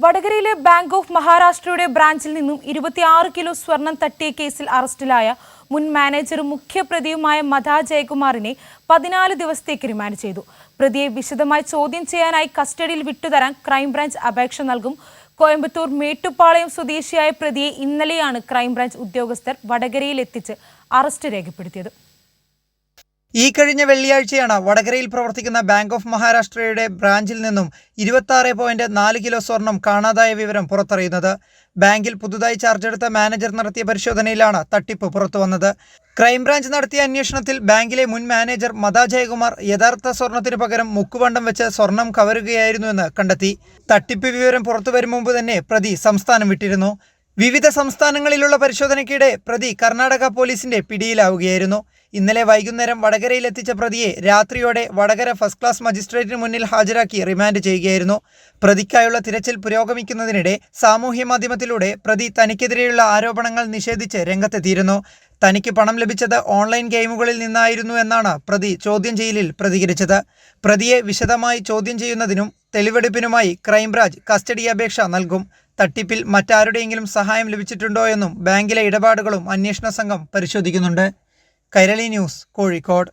വടകരയിലെ bank of മഹാരാഷ്ട്രയുടെ ബ്രാഞ്ചിൽ നിന്നും ഇരുപത്തിയാറ് കിലോ സ്വർണം തട്ടിയ കേസിൽ അറസ്റ്റിലായ മുൻ മാനേജറും മുഖ്യപ്രതിയുമായ മതാ ജയകുമാറിനെ പതിനാല് ദിവസത്തേക്ക് റിമാൻഡ് ചെയ്തു. പ്രതിയെ വിശദമായി ചോദ്യം ചെയ്യാനായി കസ്റ്റഡിയിൽ വിട്ടുതരാൻ ക്രൈംബ്രാഞ്ച് അപേക്ഷ നൽകും. കോയമ്പത്തൂർ മേട്ടുപ്പാളയം സ്വദേശിയായ പ്രതിയെ ഇന്നലെയാണ് ക്രൈംബ്രാഞ്ച് ഉദ്യോഗസ്ഥർ വടകരയിലെത്തിച്ച് അറസ്റ്റ് രേഖപ്പെടുത്തിയത്. ഈ കഴിഞ്ഞ വെള്ളിയാഴ്ചയാണ് വടകരയിൽ പ്രവർത്തിക്കുന്ന ബാങ്ക് ഓഫ് മഹാരാഷ്ട്രയുടെ ബ്രാഞ്ചിൽ നിന്നും ഇരുപത്തി പോയിന്റ് നാല് കിലോ സ്വർണം കാണാതായ വിവരം പുറത്തറിയുന്നത്. ബാങ്കിൽ പുതുതായി ചാർജ് എടുത്ത മാനേജർ നടത്തിയ പരിശോധനയിലാണ് തട്ടിപ്പ് പുറത്തുവന്നത്. ക്രൈംബ്രാഞ്ച് നടത്തിയ അന്വേഷണത്തിൽ ബാങ്കിലെ മുൻ മാനേജർ മദാ ജയകുമാർ യഥാർത്ഥ സ്വർണത്തിനു പകരം മുക്കുപണ്ടം വെച്ച് സ്വർണം കവരുകയായിരുന്നുവെന്ന് കണ്ടെത്തി. തട്ടിപ്പ് വിവരം പുറത്തുവരും മുമ്പ് തന്നെ പ്രതി സംസ്ഥാനം വിട്ടിരുന്നു. വിവിധ സംസ്ഥാനങ്ങളിലുള്ള പരിശോധനയ്ക്കിടെ പ്രതി കർണാടക പോലീസിന്റെ പിടിയിലാവുകയായിരുന്നു. ഇന്നലെ വൈകുന്നേരം വടകരയിലെത്തിച്ച പ്രതിയെ രാത്രിയോടെ വടകര ഫസ്റ്റ് ക്ലാസ് മജിസ്ട്രേറ്റിന് മുന്നിൽ ഹാജരാക്കി റിമാൻഡ് ചെയ്യുകയായിരുന്നു. പ്രതിക്കായുള്ള തിരച്ചിൽ പുരോഗമിക്കുന്നതിനിടെ സാമൂഹ്യ മാധ്യമത്തിലൂടെ പ്രതി തനിക്കെതിരെയുള്ള ആരോപണങ്ങൾ നിഷേധിച്ച് രംഗത്തെത്തിയിരുന്നു. തനിക്ക് പണം ലഭിച്ചത് ഓൺലൈൻ ഗെയിമുകളിൽ നിന്നായിരുന്നു എന്നാണ് പ്രതി ചോദ്യം ചെയ്യലിൽ പ്രതികരിച്ചത്. പ്രതിയെ വിശദമായി ചോദ്യം ചെയ്യുന്നതിനും തെളിവെടുപ്പിനുമായി ക്രൈംബ്രാഞ്ച് കസ്റ്റഡി അപേക്ഷ നൽകും. തട്ടിപ്പിൽ മറ്റാരുടെയെങ്കിലും സഹായം ലഭിച്ചിട്ടുണ്ടോ എന്നും ബാങ്കിലെ ഇടപാടുകളും അന്വേഷണ സംഘം പരിശോധിക്കുന്നുണ്ട്. കൈരളി ന്യൂസ് കോഴിക്കോട്.